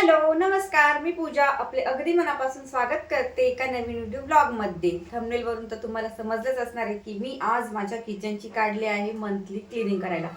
Hello नमस्कार. मी पूजा. आपले अगदी मनापासून स्वागत करते एका नवीन व्हिडिओ ब्लॉगमध्ये. थंबनेल वरून तर तुम्हाला समजलंच असणार आहे की मी आज माझ्या किचनची काढली आहे मंथली क्लिनिंग करायला.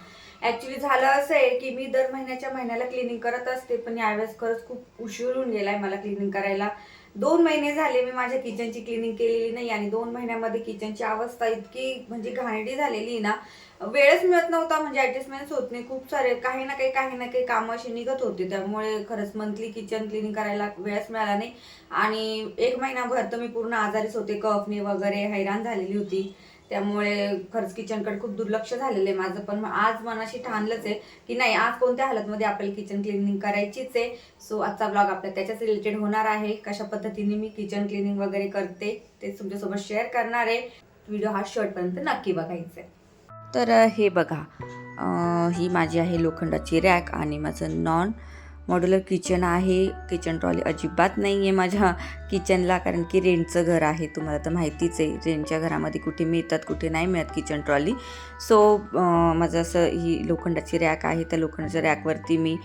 ऍक्च्युली झालं असं आहे की मी दर महिन्याच्या महिन्याला क्लिनिंग करत असते पण यावेळेस खरंच खूप उशीर होऊन गेलाय मला क्लिनिंग करायला. दोन महिने झाले मी माझ्या किचनची क्लिनिंग केलेली नाही आणि दोन महिन्यामध्ये किचनची अवस्था इतकी म्हणजे घाणडी झालेली ना वेळच मिळत नव्हता. म्हणजे ऍडजस्टमेंट होत नाही. खूप सारे काही ना काही काही ना काही कामं अशी निघत होती. त्यामुळे खरंच मंथली किचन क्लिनिंग करायला वेळच मिळाला नाही. आणि एक महिनाभर तर मी पूर्ण आजारीच होते. कफने वगैरे हैराण झालेली होती. त्यामुळे खरंच किचनकडे खूप दुर्लक्ष झालेलं आहे माझं. पण आज मनाशी ठाणलंच आहे की नाही आज कोणत्या हालतमध्ये आपल्याला किचन क्लिनिंग करायचीच आहे? सो आजचा ब्लॉग आपल्या त्याच्याच रिलेटेड होणार आहे. कशा पद्धतीने मी किचन क्लिनिंग वगैरे करते ते तुमच्यासोबत शेअर करणार आहे. व्हिडिओ हा शर्टपर्यंत नक्की बघायचा आहे. तर हे बघा. ही माझी आहे लोखंडाची रॅक आणि माझं नॉन मॉड्युलर किचन आहे. किचन ट्रॉली अजिबात नाही आहे माझ्या. किचनला कारण की रेंटचं घर आहे तुम्हाला तर माहितीच आहे रेंटच्या घरामध्ये कुठे मिळतात कुठे नाही मिळत किचन ट्रॉली. सो माझं असं ही लोखंडाची रॅक आहे त्या लोखंडाच्या रॅकवरती मी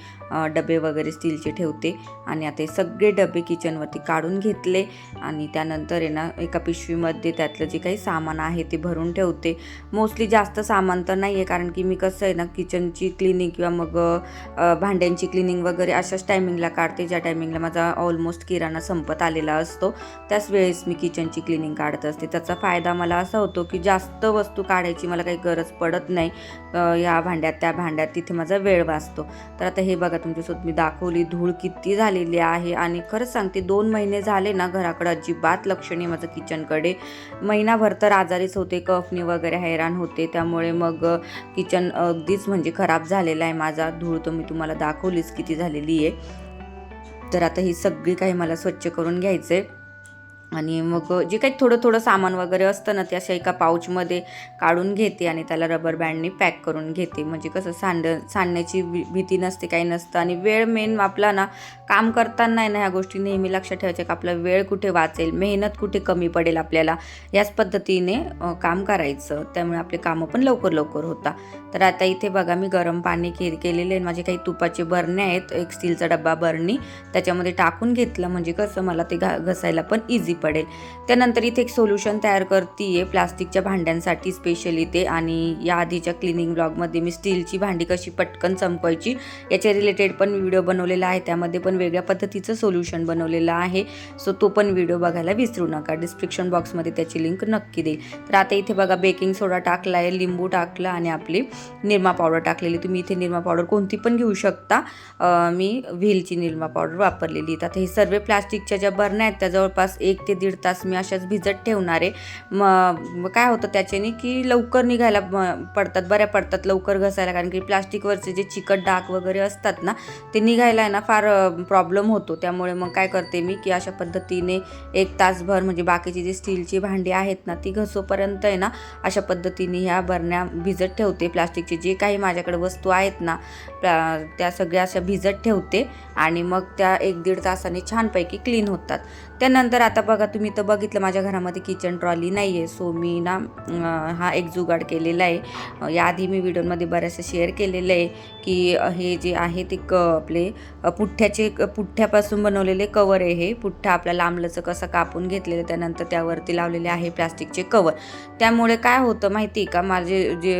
डबे वगैरे स्टीलचे ठेवते आणि आता हे सगळे डबे किचनवरती काढून घेतले आणि त्यानंतर आहे ना एका पिशवीमध्ये त्यातलं जे काही सामान आहे ते भरून ठेवते. मोस्टली जास्त सामान तर नाही आहे कारण की मी कसं आहे ना किचनची क्लिनिंग किंवा मग भांड्यांची क्लिनिंग वगैरे अशाच टायमिंगला काढते ज्या टायमिंगला माझा ऑलमोस्ट किराणा संपत आलेला असतो त्याच वेळेस मी किचनची क्लिनिंग काढत असते. त्याचा फायदा मला असा होतो की जास्त वस्तू काढायची मला काही गरज पडत नाही. या भांड्यात त्या भांड्यात तिथे माझा वेळ वाचतो. तर आता हे बघा तुमच्यासोबत मी दाखवली धूळ किती झालेली आहे आणि खरंच सांगते दोन महिने झाले ना घराकडे अजिबात लक्ष नाही माझं किचनकडे महिनाभर तर आजारीच होते कफनी वगैरे हैराण होते. त्यामुळे मग किचन अगदीच म्हणजे खराब झालेला आहे माझा. धूळ तर मी तुम्हाला दाखवलीच किती झालेली आहे. तर आता ही सगळी काही मला स्वच्छ करून घ्यायचं आहे आणि मग जे काही थोडं थोडं सामान वगैरे असतं ना ते अशा एका पाऊचमध्ये काढून घेते आणि त्याला रबर बँडने पॅक करून घेते. म्हणजे कसं सांड सांडण्याची भी- भीती नसते काही नसतं. आणि वेळ मेन आपला ना काम करताना आहे ना ह्या गोष्टी नेहमी लक्षात ठेवायच्या की आपला वेळ कुठे वाचेल मेहनत कुठे कमी पडेल आपल्याला याच पद्धतीने काम करायचं. त्यामुळे आपले कामं पण लवकर लवकर होता तर आता इथे बघा मी गरम पाणी के केलेले आहे. माझे काही तुपाचे बरणे आहेत. एक स्टीलचा डब्बा बरणी त्याच्यामध्ये टाकून घेतलं. म्हणजे कसं मला ते घा घसायला पण इझी पडेल. त्यानंतर इथे एक सोल्युशन तयार करते प्लास्टिकच्या भांड्यांसाठी स्पेशली ते. आणि या आधीच्या क्लिनिंग ब्लॉगमध्ये मी स्टीलची भांडी कशी पटकन चमकवायची याच्या रिलेटेड पण व्हिडिओ बनवलेला आहे. त्यामध्ये पण वेगळ्या पद्धतीचं सोल्युशन बनवलेलं आहे. सो तो पण व्हिडिओ बघायला विसरू नका. डिस्क्रिप्शन बॉक्समध्ये त्याची लिंक नक्की देईल. तर आता इथे बघा बेकिंग सोडा टाकला आहे लिंबू टाकला आणि आपली निरमा पावडर टाकलेली. तुम्ही इथे निरमा पावडर कोणती पण घेऊ शकता. मी व्हीलची निरमा पावडर वापरलेली आहे. आता हे सर्व प्लास्टिकच्या ज्या बरण्या आहेत त्या जवळपास एक ते दीड तास मी अशाच भिजत ठेवणार आहे. मग काय होतं त्याच्याने की लवकर निघायला पडतात बऱ्या पडतात लवकर घसायला. कारण की प्लास्टिकवरचे जे चिकट डाग वगैरे असतात ना ते निघायला आहे ना फार प्रॉब्लेम होतो. त्यामुळे मग काय करते मी की अशा पद्धतीने एक तासभर म्हणजे बाकीची जी स्टीलची भांडी आहेत ना ती घसोपर्यंत आहे ना अशा पद्धतीने ह्या बरण्या भिजत ठेवते. प्लास्टिकचे जे काही माझ्याकडे वस्तू आहेत ना प्ला- त्या सगळ्या अशा भिजत ठेवते. आणि मग त्या एक दीड तासाने छानपैकी क्लीन होतात. त्यानंतर आता बघा तुम्ही तर बघितलं माझ्या घरामध्ये किचन ट्रॉली नाही आहे सो मी ना हा एक जुगाड केलेला आहे. याआधी मी व्हिडिओमध्ये बऱ्याचशा शेअर केलेलं आहे की हे जे आहे ते क आपले पुठ्ठ्याचे पुठ्ठ्यापासून बनवलेले कवर आहे हे. पुठ्ठा आपला लांबलचं कसं कापून घेतलेलं त्यानंतर त्यावरती लावलेले आहे प्लास्टिकचे कवर त्यामुळे काय होतं माहिती आहे का माझे जे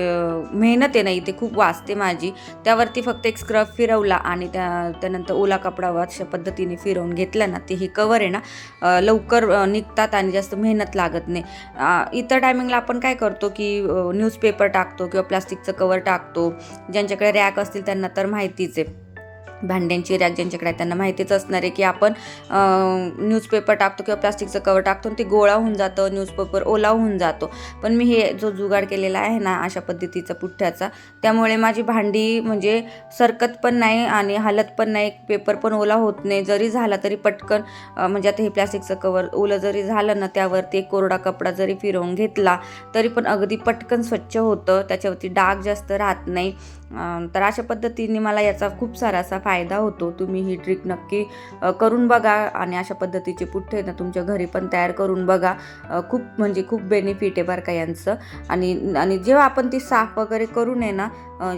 मेहनत आहे ना इथे खूप वाचते माझी. त्यावरती फक्त एक स्क्रब फिरवला आणि त्या त्यानंतर ओला कपडा अशा पद्धतीने फिरवून घेतला ना ते हे कवर आहे ना लवकर निघतात आणि जास्त मेहनत लागत नाही. इतर टायमिंगला आपण काय करतो की न्यूजपेपर टाकतो किंवा प्लास्टिकचं कवर टाकतो. ज्यांच्याकडे रॅक असतील त्यांना तर माहितीच आहे. भांड्यांची रॅक ज्यांच्याकडे त्यांना माहितीच असणार आहे की आपण न्यूजपेपर टाकतो किंवा प्लास्टिकचं कवर टाकतो आणि ते गोळा होऊन जातं न्यूजपेपर ओला होऊन जातो. पण मी हे जो जुगाड केलेला आहे ना अशा पद्धतीचा पुठ्ठ्याचा त्यामुळे माझी भांडी म्हणजे सरकत पण नाही आणि हालत पण नाही पेपर पण ओला होत नाही. जरी झाला तरी पटकन म्हणजे आता हे प्लास्टिकचं कवर ओलं जरी झालं ना त्यावरती एक कोरडा कपडा जरी फिरवून घेतला तरी पण अगदी पटकन स्वच्छ होतं. त्याच्यावरती डाग जास्त राहत नाही. तर अशा पद्धतीने मला याचा खूप सारा असा फायदा होतो. तुम्ही ही ट्रिक नक्की करून बघा आणि अशा पद्धतीचे पुठ्ठे ना तुमच्या घरी पण तयार करून बघा. खूप म्हणजे खूप बेनिफिट आहे बरं का यांचं. आणि आणि जेव्हा आपण ती साफ वगैरे करून आहे ना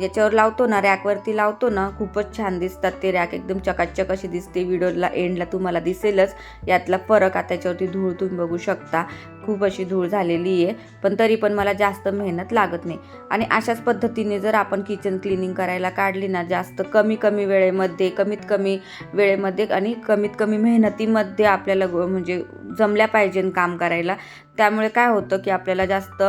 याच्यावर लावतो ना रॅकवरती लावतो ना खूपच छान दिसतात ते रॅक. एकदम चकाचक अशी दिसते. व्हिडिओला एंडला तुम्हाला दिसेलच. यातला फरक आता त्याच्यावरती धूळ तुम्ही बघू शकता. खूप अशी धूळ झालेली आहे पण तरी पण मला जास्त मेहनत लागत नाही. आणि अशाच पद्धतीने जर आपण किचन क्लिनिंग करायला काढली ना जास्त कमी कमी वेळेमध्ये कमीत कमी वेळेमध्ये आणि कमीत कमी मेहनतीमध्ये आपल्याला म्हणजे जमल्या पाहिजे काम करायला त्यामुळे काय होतं की आपल्याला जास्त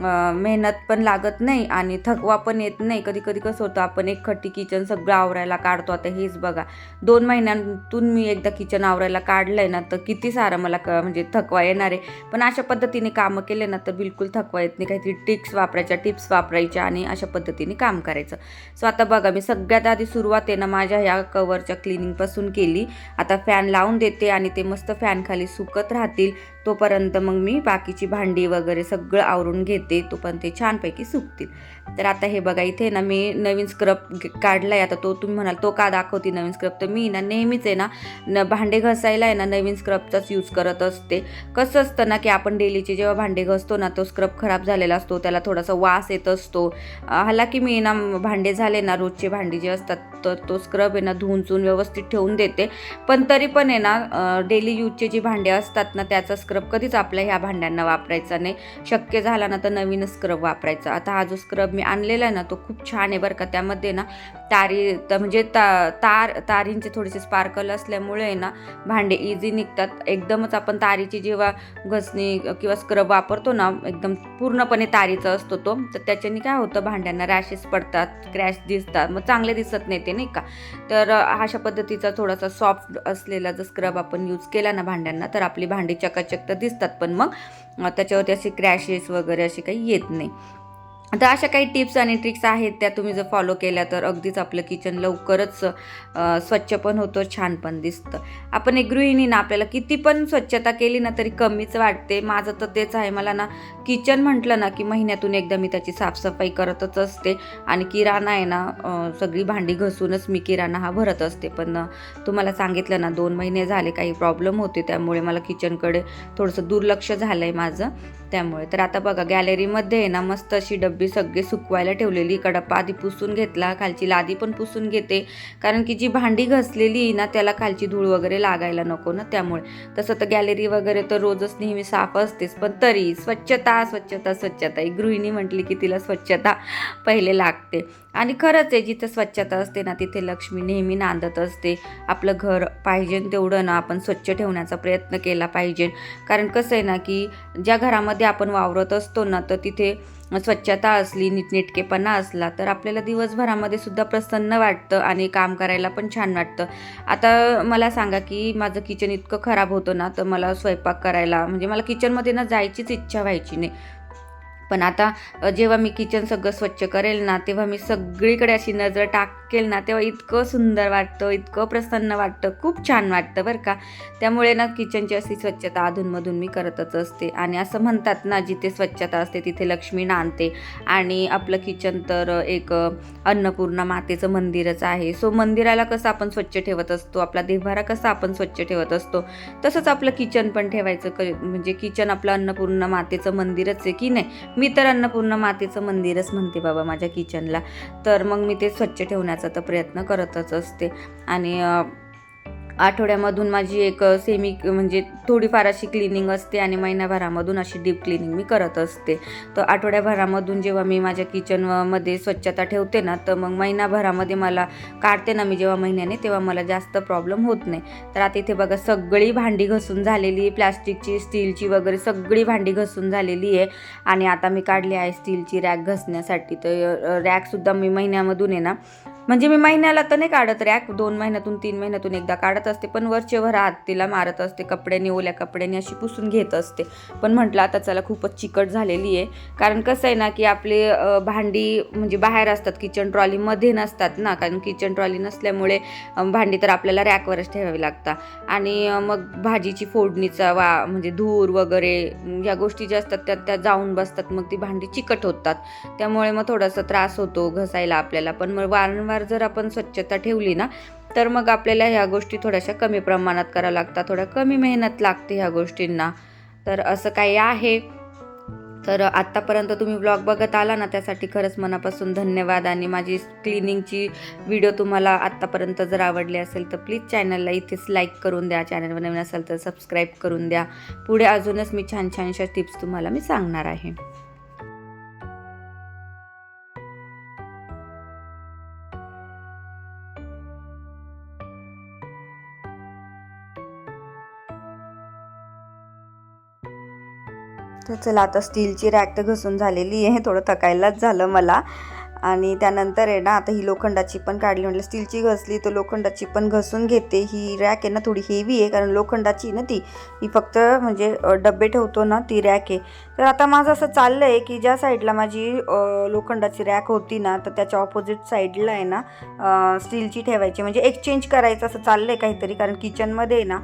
मेहनत पण लागत नाही आणि थकवा पण येत नाही. कधी कधी कसं होतं आपण एक खट्टी किचन सगळं आवरायला काढतो. आता हेच बघा दोन महिन्यांतून मी एकदा किचन आवरायला काढलं आहे ना तर किती सारं मला क म्हणजे थकवा येणार आहे. पण अशा पद्धतीने कामं केले ना तर बिलकुल थकवा येत नाही. काहीतरी टिक्स वापरायच्या टिप्स वापरायच्या आणि अशा पद्धतीने काम करायचं. सो आता बघा मी सगळ्यात आधी सुरुवात आहे ना माझ्या ह्या कवरच्या क्लिनिंगपासून केली. आता फॅन लावून देते आणि ते मस्त फॅनखाली सुकत राहतील. तोपर्यंत मग मी बाकीची भांडी वगैरे सगळं आवरून घेते तो पण ते छानपैकी सुकतील. तर आता हे बघा इथे ना मी नवीन स्क्रब काढला आहे आता तो तुम्ही म्हणाल तो का दाखवते नवीन स्क्रब तर मी ना नेहमीच आहे ना न भांडे घसायला आहे ना नवीन स्क्रबचाच यूज करत असते. कसं असतं ना की आपण डेलीचे जेव्हा भांडे घसतो ना तो स्क्रब खराब झालेला असतो त्याला थोडासा वास येत असतो. हालाकी मी ना भांडे झाले ना रोजचे भांडे जे असतात तर तो स्क्रब आहे ना धुवून चून व्यवस्थित ठेवून देते. पण तरी पण आहे ना डेली यूजचे जे भांडे असतात ना त्याचा स्क्रब कधीच आपल्या ह्या भांड्यांना वापरायचा नाही. शक्य झाला ना तर नवीन स्क्रब वापरायचा. आता हा जो स्क्रब मी आणलेला आहे ना तो खूप छान आहे बरं का. त्यामध्ये ना तारी त- म्हणजे ता तार तारींचे थोडेसे स्पार्कल असल्यामुळे आहे ना भांडे इझी निघतात. एकदमच आपण तारीची जेव्हा घसणी किंवा स्क्रब वापरतो ना एकदम पूर्णपणे तारीचा असतो तो. तर त्याच्याने काय होतं भांड्यांना रॅशेस पडतात क्रॅश दिसतात. मग चांगले दिसत नाही ते नाही का? तर अशा पद्धतीचा थोडासा सॉफ्ट असलेला जर स्क्रब आपण यूज केला ना भांड्यांना तर आपली भांडी चकाचक तर दिसतात. पण मग त्याच्यावरती असे क्रॅशेस वगैरे असे काही येत नाही. तर अशा काही टिप्स आणि ट्रिक्स आहेत त्या तुम्ही जर फॉलो केल्या तर अगदीच आपलं किचन लवकरच स्वच्छ पण होतं छान पण दिसतं. आपण एक गृहिणी ना आपल्याला किती पण स्वच्छता केली ना तरी कमीच वाटते. माझं तर तेच आहे मला ना किचन म्हटलं ना की महिन्यातून एकदा मी त्याची साफसफाई करतच असते. आणि किराणा आहे ना सगळी भांडी घसूनच मी किराणा हा भरत असते. पण तुम्हाला सांगितलं ना दोन महिने झाले काही प्रॉब्लेम होते त्यामुळे मला किचनकडे थोडंसं दुर्लक्ष झालं आहे माझं. त्यामुळे तर आता बघा गॅलरीमध्ये आहे ना मस्त अशी डब डब्बी सगळे सुकवायला ठेवलेली कडप्पा आधी पुसून घेतला खालची लादी पण पुसून घेते. कारण की जी भांडी घसलेली आहे ना त्याला खालची धूळ वगैरे लागायला नको ना त्यामुळे. तसं तर गॅलरी वगैरे तर रोजच नेहमी साफ असतेच पण तरी स्वच्छता स्वच्छता स्वच्छता. एक गृहिणी म्हटली की तिला स्वच्छता पहिले लागते. आणि खरंच आहे जिथं स्वच्छता असते ना तिथे लक्ष्मी नेहमी नांदत असते. आपलं घर पाहिजे तेवढं ना आपण स्वच्छ ठेवण्याचा प्रयत्न केला पाहिजे. कारण कसं आहे ना की ज्या घरामध्ये आपण वावरत असतो ना तर तिथे स्वच्छता असली नीटनेटकेपणा असला तर आपल्याला दिवसभरामध्ये सुद्धा प्रसन्न वाटतं आणि काम करायला पण छान वाटतं. आता मला सांगा की माझं किचन इतकं खराब होतं ना तर मला स्वयंपाक करायला म्हणजे मला किचनमध्ये ना जायचीच इच्छा व्हायची नाही. पण आता जेव्हा मी किचन सगळं स्वच्छ करेल ना तेव्हा मी सगळीकडे अशी नजर टाकेल ना तेव्हा इतकं सुंदर वाटतं इतकं प्रसन्न वाटतं खूप छान वाटतं बरं का. त्यामुळे ना किचनची अशी स्वच्छता अधूनमधून मी करतच असते. आणि असं म्हणतात ना जिथे स्वच्छता असते तिथे लक्ष्मी नांदते. आणि आपलं किचन तर एक अन्नपूर्ण अन्नपूर्णा मातेचं मंदिरच आहे. सो मंदिराला कसं आपण स्वच्छ ठेवत असतो आपला देव्हारा कसा आपण स्वच्छ ठेवत असतो तसंच आपलं किचन पण ठेवायचं क म्हणजे किचन आपलं अन्नपूर्णा मातेचं मंदिरच आहे की नाही? मी तर अन्नपूर्ण मातेचं मंदिरच म्हणते बाबा माझ्या किचनला. तर मग मी ते स्वच्छ ठेवण्याचा तर प्रयत्न करतच असते. आणि आठवड्यामधून माझी एक सेमी म्हणजे थोडीफार अशी क्लिनिंग असते आणि महिन्याभरामधून अशी डीप क्लिनिंग मी करत असते. तर आठवड्याभरामधून जेव्हा मी माझ्या किचनमध्ये स्वच्छता ठेवते ना तर मग महिनाभरामध्ये मला काढते ना मी जेव्हा महिन्याने तेव्हा मला जास्त प्रॉब्लेम होत नाही. तर आता इथे बघा सगळी भांडी घसून झालेली आहे प्लॅस्टिकची स्टीलची वगैरे सगळी भांडी घसून झालेली आहे. आणि आता मी काढली आहे स्टीलची रॅक घसण्यासाठी. तर रॅकसुद्धा मी महिन्यामधून आहे ना म्हणजे मी महिन्याला तर नाही काढत रॅक दोन महिन्यातून तीन महिन्यातून एकदा काढत असते पण वरचेवर हात तिला मारत असते कपड्याने ओल्या कपड्याने अशी पुसून घेत असते. पण म्हटलं आता चला खूपच चिकट झालेली आहे. कारण कसं आहे ना की आपले भांडी म्हणजे बाहेर असतात किचन ट्रॉलीमध्ये नसतात ना कारण किचन ट्रॉली नसल्यामुळे भांडी तर आपल्याला रॅकवरच ठेवावी लागतात. आणि मग भाजीची फोडणीचा वा म्हणजे धूर वगैरे या गोष्टी ज्या असतात त्या त्या जाऊन बसतात मग ती भांडी चिकट होतात. त्यामुळे मग थोडासा त्रास होतो घसायला आपल्याला पण मग वारंवार जर आपण स्वच्छता ठेवली ना तर मग आपल्याला ह्या गोष्टी थोड्याशा कमी प्रमाणात कराव्या लागतात थोड्या कमी मेहनत लागते ह्या गोष्टींना. तर असं काही आहे. तर आत्तापर्यंत तुम्ही ब्लॉग बघत आला ना त्यासाठी खरंच मनापासून धन्यवाद आणि माझी क्लिनिंगची व्हिडिओ तुम्हाला आत्तापर्यंत जर आवडली असेल तर प्लीज चॅनलला इथेच लाईक करून द्या. चॅनलवर नवीन असेल तर सबस्क्राईब करून द्या. पुढे अजूनच मी छान छानशा टिप्स तुम्हाला मी सांगणार आहे. तर चला आता स्टीलची रॅक तर घसून झालेली आहे थोडं थकायलाच झालं मला. आणि त्यानंतर आहे ना आता ही लोखंडाची पण काढली म्हटलं स्टीलची घसली तर लोखंडाची पण घसून घेते. ही रॅक आहे ना थोडी हेवी आहे कारण लोखंडाची ना ती. ही फक्त म्हणजे डब्बे ठेवतो ना ती रॅक आहे. तर आता माझं असं चाललं आहे की ज्या साईडला माझी लोखंडाची रॅक होती ना तर त्याच्या ऑपोजिट साईडला आहे ना स्टीलची ठेवायची. म्हणजे एक्सचेंज करायचं असं चाललं आहे काहीतरी कारण किचनमध्ये आहे ना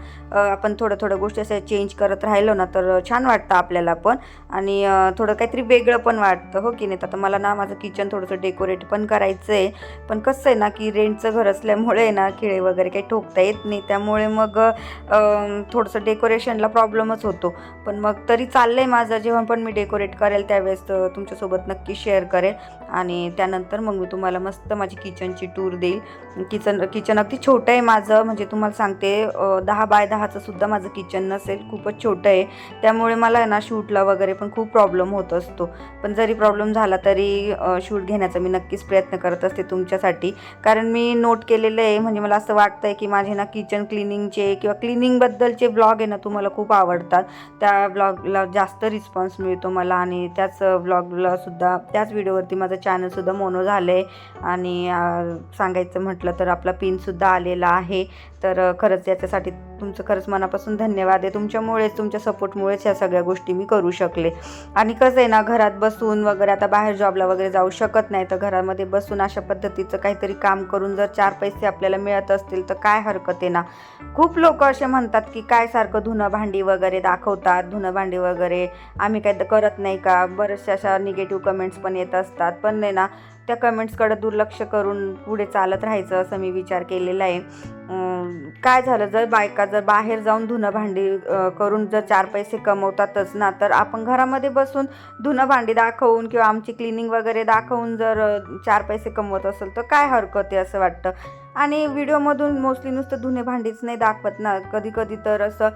आपण थोडं थोडं गोष्टी असं चेंज करत राहिलो ना तर छान वाटतं आपल्याला पण. आणि थोडं काहीतरी वेगळं पण वाटतं हो की नाही? तर मला ना माझं किचन थोडंसं डेकोरेट पण करायचं आहे पण कसं आहे ना की रेंटचं घर असल्यामुळे ना खिळे वगैरे काही ठोकता येत नाही. त्यामुळे मग थोडंसं डेकोरेशनला प्रॉब्लेमच होतो. पण मग तरी चाललं आहे माझं. जेव्हा पण मी डेकोरेट करेल त्यावेळेस तुमच्यासोबत नक्की शेअर करेल. आणि त्यानंतर मग मी तुम्हाला मस्त माझी किचनची टूर देईल. किचन किचन अगदी छोटं आहे माझं. म्हणजे तुम्हाला सांगते दहा बाय दहाचं सुद्धा माझं किचन नसेल. खूपच छोटं आहे. त्यामुळे मला आहे ना शूटला वगैरे पण खूप प्रॉब्लेम होत असतो. पण जरी प्रॉब्लेम झाला तरी शूट घेण्याचा मी नक्कीच प्रयत्न करत असते तुमच्यासाठी. कारण मी नोट केलेलं आहे. म्हणजे मला असं वाटतं आहे की माझे ना किचन क्लिनिंगचे किंवा क्लिनिंगबद्दलचे ब्लॉग आहे ना तुम्हाला खूप आवडतात. त्या ब्लॉगला जास्त रिस्पॉन्स मिळतो मला आणि त्याच ब्लॉगला सुद्धा त्याच व्हिडिओवरती माझं चॅनलसुद्धा मोनो झालं आहे आणि सांगायचं म्हटलं तर आपला पिनसुद्धा आलेला आहे. तर खरंच याच्यासाठी तुमचं खरंच मनापासून धन्यवाद आहे. तुमच्यामुळेच तुमच्या सपोर्टमुळेच ह्या सगळ्या गोष्टी मी करू शकले. आणि कसं आहे ना घरात बसून वगैरे आता बाहेर जॉबला वगैरे जाऊ शकत नाही तर घरामध्ये बसून अशा पद्धतीचं काहीतरी काम करून जर चार पैसे आपल्याला मिळत असतील तर काय हरकत आहे ना? खूप लोक असे म्हणतात की काय सारखं धुणं भांडी वगैरे दाखवतात धुणं भांडी वगैरे आम्ही काय तर करत नाही का? बऱ्याचशा अशा निगेटिव्ह कमेंट्स पण येत असतात. पण नाही ना त्या कमेंट्सकडे दुर्लक्ष करून पुढे चालत राहायचं असं मी विचार केलेला आहे. काय झालं? जर बायका जर बाहेर जाऊन धुणं भांडी करून जर चार पैसे कमवतातच ना तर आपण घरामध्ये बसून धुणं भांडी दाखवून किंवा आमची क्लिनिंग वगैरे दाखवून जर चार पैसे कमवत असेल तर काय हरकत आहे असं वाटतं? आणि व्हिडिओमधून मोस्टली नुसतं धुणे भांडीच नाही दाखवत ना. कधी कधी तर असं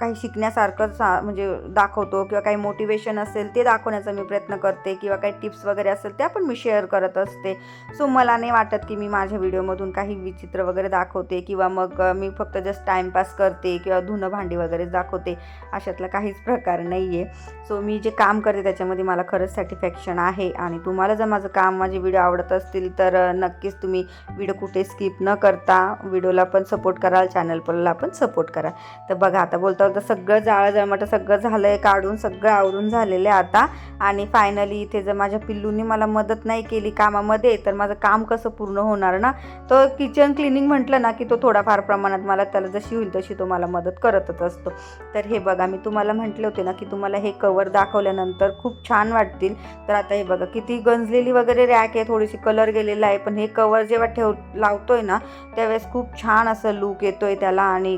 काही शिकण्यासारखं सा म्हणजे दाखवतो किंवा काही मोटिवेशन असेल ते दाखवण्याचा मी प्रयत्न करते किंवा काही टिप्स वगैरे असेल त्या पण मी शेअर करत असते. सो मला नाही वाटत की मी माझ्या व्हिडिओमधून काही विचित्र वगैरे दाखवते किंवा मग मी फक्त जस्ट टाईमपास करते किंवा धुणं भांडी वगैरे दाखवते. अशातला काहीच प्रकार नाही आहे सो मी जे काम करते त्याच्यामध्ये मला खरंच सॅटिस्फॅक्शन आहे. आणि तुम्हाला जर माझं काम माझे व्हिडिओ आवडत असतील तर नक्कीच तुम्ही व्हिडिओ कुठे स्किप न करता व्हिडिओला पण सपोर्ट कराल चॅनलला पण सपोर्ट कराल. तर बघा आता बोलता बोलता सगळं जाळं जळमटं सगळं झालं आहे काढून सगळं आवरून झालेलं आहे आता. आणि फायनली इथे जर माझ्या पिल्लूनी मला मदत नाही केली कामामध्ये तर माझं काम कसं पूर्ण होणार ना? तर किचन क्लिनिंग म्हटलं ना की तो थोडाफार प्रमाणात मला त्याला जशी होईल तशी तो मला मदत करतच असतो. तर हे बघा मी तुम्हाला म्हटले होते ना की तुम्हाला हे कवर दाखवल्यानंतर खूप छान वाटतील. तर आता हे बघा किती गंजलेली वगैरे रॅक आहे थोडीशी कलर गेलेला आहे पण हे कवर जेव्हा ठेव लावतोय ना त्यावेळेस खूप छान असं लुक येतोय त्याला आणि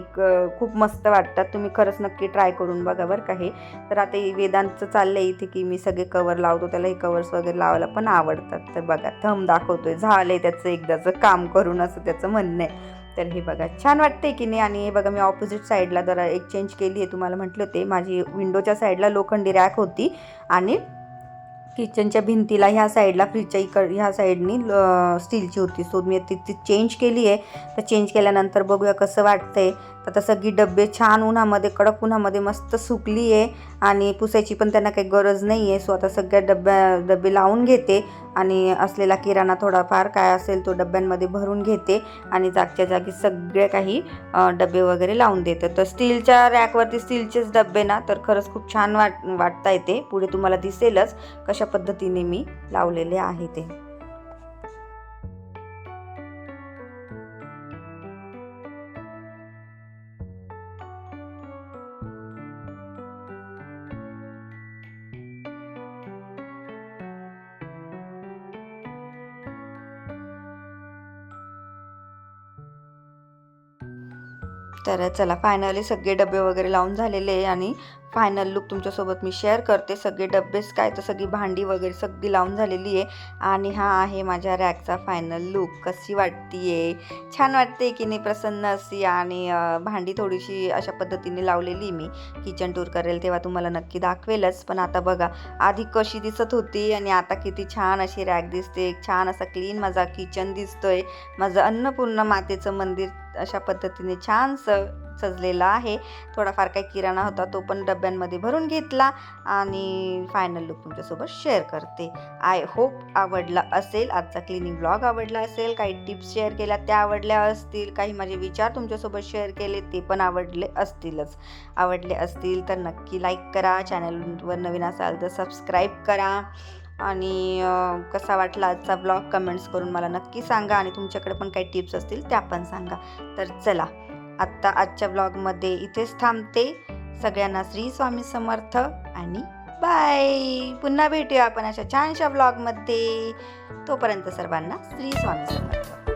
खूप मस्त वाटतात. तुम्ही खरंच नक्की ट्राय करून बघा बरं का हे. तर आता हे चाललं आहे इथे की मी सगळे कवर लावतो त्याला हे कवर्स वगैरे लावायला पण आवडतात. तर बघा थंब दाखवतोय. झालंय त्याचं एकदाचं काम करून असं त्याचं म्हणणं आहे. तर हे बघा छान वाटते की नाही? आणि हे बघा मी ऑपोजिट साईडला जरा एक्सचेंज केली आहे. तुम्हाला म्हटलं होते माझी विंडोच्या साईडला लोखंडी रॅक होती आणि किचनच्या भिंतीला ह्या साईडला फ्रीजच्या इकड ह्या साईडनी स्टीलची होती. सो मी ती ती चेंज केली आहे. तर चेंज केल्यानंतर बघूया कसं वाटतंय. तर आता सगळी डबे छान उन्हामध्ये कडक उन्हामध्ये मस्त सुकली आहे. आणि पुसायची पण त्यांना काही गरज नाही आहे सो आता सगळ्या डब्या डबे लावून घेते. आणि असलेला किराणा थोडाफार काय असेल तो डब्यांमध्ये भरून घेते आणि जागच्या जागी सगळे काही डबे वगैरे लावून देते. तर स्टीलच्या रॅकवरती स्टीलचेच डबे ना तर खरंच खूप छान वाट वाटता येते. पुढे तुम्हाला दिसेलच कशा पद्धतीने मी लावलेले आहे ते. तर चला फायनली सगळे डबे वगैरे लावून झालेले आहे आणि फायनल लुक तुमच्यासोबत मी शेअर करते. सगळे डब्बेच काय तर सगळी भांडी वगैरे सगळी लावून झालेली आहे आणि हा आहे माझ्या रॅकचा फायनल लुक कशी वाटतीये? छान वाटते की नाही? प्रसन्न अशी आणि भांडी थोडीशी अशा पद्धतीने लावलेली मी. किचन टूर करेल तेव्हा तुम्हाला नक्की दाखवेलच. पण आता बघा आधी कशी दिसत होती आणि आता किती छान अशी रॅक दिसते. छान असा क्लीन माझा किचन दिसतोय. माझं अन्नपूर्ण मातेचं मंदिर अशा पद्धतीने छान स सजलेला आहे. थोडाफार काही किराणा होता तो पण डब्यांमध्ये भरून घेतला आणि फायनल लुक तुमच्यासोबत शेअर करते. आय होप आवडला असेल आजचा क्लिनिंग ब्लॉग आवडला असेल काही टिप्स शेअर केल्या त्या आवडल्या असतील काही माझे विचार तुमच्यासोबत शेअर केले ते पण आवडले असतीलच. आवडले असतील तर नक्की लाईक करा चॅनलवर नवीन असाल तर सबस्क्राईब करा. आणि कसा वाटला आजचा ब्लॉग कमेंट्स करून मला नक्की सांगा आणि तुमच्याकडे पण काही टिप्स असतील त्या पण सांगा. तर चला आत्ता आजच्या ब्लॉगमध्ये इथेच थांबते. सगळ्यांना श्री स्वामी समर्थ आणि बाय पुन्हा भेटूया आपण अशा छानशा ब्लॉगमध्ये तोपर्यंत सर्वांना श्री स्वामी समर्थ.